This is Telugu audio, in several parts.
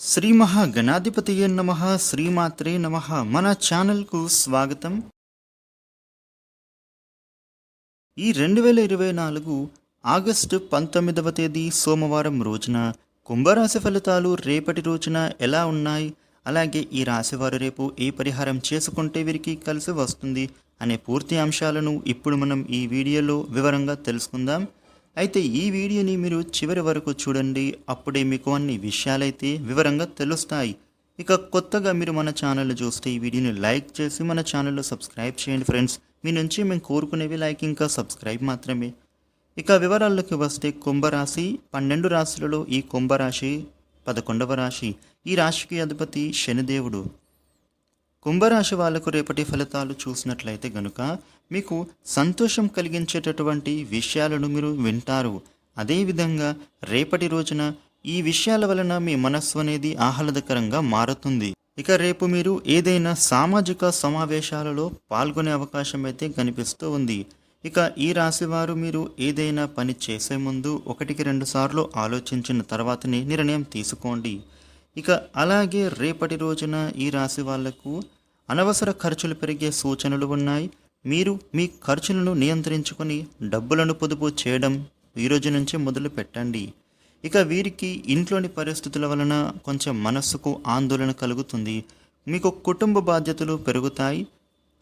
శ్రీ మహాగణాధిపతియే నమ శ్రీమాత్రే నమ. మన ఛానల్కు స్వాగతం. ఈ రెండు వేల ఇరవై నాలుగు ఆగస్టు పంతొమ్మిదవ తేదీ సోమవారం రోజున కుంభరాశి ఫలితాలు రేపటి రోజున ఎలా ఉన్నాయి? అలాగే ఈ రాశివారు రేపు ఏ పరిహారం చేసుకుంటే వీరికి కలిసి వస్తుంది? అనే పూర్తి అంశాలను ఇప్పుడు మనం ఈ వీడియోలో వివరంగా తెలుసుకుందాం. అయితే ఈ వీడియోని మీరు చివరి వరకు చూడండి. అప్పుడే మీకు అన్ని విషయాలైతే వివరంగా తెలుస్తాయి. ఇక కొత్తగా మీరు మన ఛానల్ చూస్తే ఈ వీడియోని లైక్ చేసి మన ఛానల్లో సబ్స్క్రైబ్ చేయండి ఫ్రెండ్స్. మీ నుంచి మేము కోరుకునేవి లైక్ ఇంకా సబ్స్క్రైబ్ మాత్రమే. ఇక వివరాల్లోకి వస్తే కుంభరాశి. పన్నెండు రాశులలో ఈ కుంభరాశి పదకొండవ రాశి. ఈ రాశికి అధిపతి శనిదేవుడు. కుంభరాశి వాళ్ళకు రేపటి ఫలితాలు చూసినట్లయితే గనుక మీకు సంతోషం కలిగించేటటువంటి విషయాలను మీరు వింటారు. అదేవిధంగా రేపటి రోజున ఈ విషయాల వలన మీ మనస్సు అనేది ఆహ్లాదకరంగా మారుతుంది. ఇక రేపు మీరు ఏదైనా సామాజిక సమావేశాలలో పాల్గొనే అవకాశం అయితే కనిపిస్తూ ఉంది. ఇక ఈ రాశి వారు మీరు ఏదైనా పని చేసే ముందు ఒకటికి రెండు సార్లు ఆలోచించిన తర్వాతనే నిర్ణయం తీసుకోండి. ఇక అలాగే రేపటి రోజున ఈ రాశి వాళ్ళకు అనవసర ఖర్చులు పెరిగే సూచనలు ఉన్నాయి. మీరు మీ ఖర్చులను నియంత్రించుకొని డబ్బులను పొదుపు చేయడం ఈరోజు నుంచే మొదలు పెట్టండి. ఇక వీరికి ఇంట్లోని పరిస్థితుల వలన కొంచెం మనస్సుకు ఆందోళన కలుగుతుంది. మీకు కుటుంబ బాధ్యతలు పెరుగుతాయి.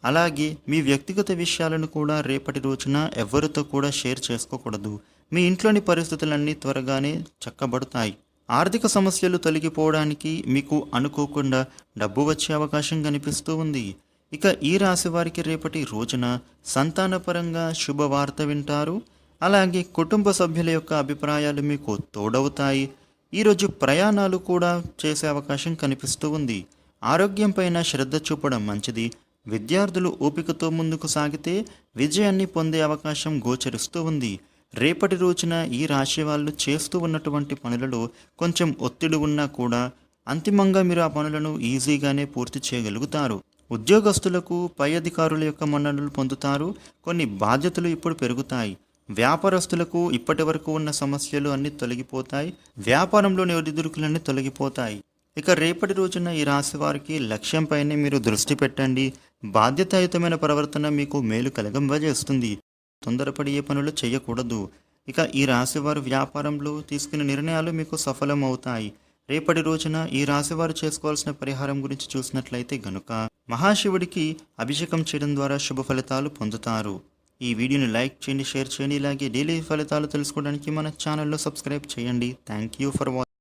అలాగే మీ వ్యక్తిగత విషయాలను కూడా రేపటి రోజున ఎవరితో కూడా షేర్ చేసుకోకూడదు. మీ ఇంట్లోని పరిస్థితులన్నీ త్వరగానే చక్కబడతాయి. ఆర్థిక సమస్యలు తొలగిపోవడానికి మీకు అనుకోకుండా డబ్బు వచ్చే అవకాశం కనిపిస్తూ ఉంది. ఇక ఈ రాశి వారికి రేపటి రోజున సంతానపరంగా శుభవార్త వింటారు. అలాగే కుటుంబ సభ్యుల యొక్క అభిప్రాయాలు మీకు తోడవుతాయి. ఈరోజు ప్రయాణాలు కూడా చేసే అవకాశం కనిపిస్తూ ఉంది. ఆరోగ్యం పైన శ్రద్ధ చూపడం మంచిది. విద్యార్థులు ఓపికతో ముందుకు సాగితే విజయాన్ని పొందే అవకాశం గోచరిస్తూ ఉంది. రేపటి రోజున ఈ రాశి వాళ్ళు చేస్తూ ఉన్నటువంటి పనులలో కొంచెం ఒత్తిడి ఉన్నా కూడా అంతిమంగా మీరు ఆ పనులను ఈజీగానే పూర్తి చేయగలుగుతారు. ఉద్యోగస్తులకు పై అధికారుల యొక్క మన్ననలు పొందుతారు. కొన్ని బాధ్యతలు ఇప్పుడు పెరుగుతాయి. వ్యాపారస్తులకు ఇప్పటి వరకు ఉన్న సమస్యలు అన్నీ తొలగిపోతాయి. వ్యాపారంలోని ఒడిదుడుకులన్నీ తొలగిపోతాయి. ఇక రేపటి రోజున ఈ రాశి వారికి లక్ష్యంపైనే మీరు దృష్టి పెట్టండి. బాధ్యతాయుతమైన ప్రవర్తన మీకు మేలు కలగంబజేస్తుంది. తొందరపడి ఏ పనులు చేయకూడదు. ఇక ఈ రాశివారు వ్యాపారంలో తీసుకునే నిర్ణయాలు మీకు సఫలం అవుతాయి రేపటి రోజున ఈ రాశివారు చేసుకోవాల్సిన పరిహారం గురించి చూసినట్లయితే గనుక మహాశివుడికి అభిషేకం చేయడం ద్వారా శుభ ఫలితాలు పొందుతారు. ఈ వీడియోని లైక్ చేయండి షేర్ చేయండి. ఇలాగే డైలీ ఫలితాలు తెలుసుకోవడానికి మన ఛానల్లో సబ్స్క్రైబ్ చేయండి. Thank you for watching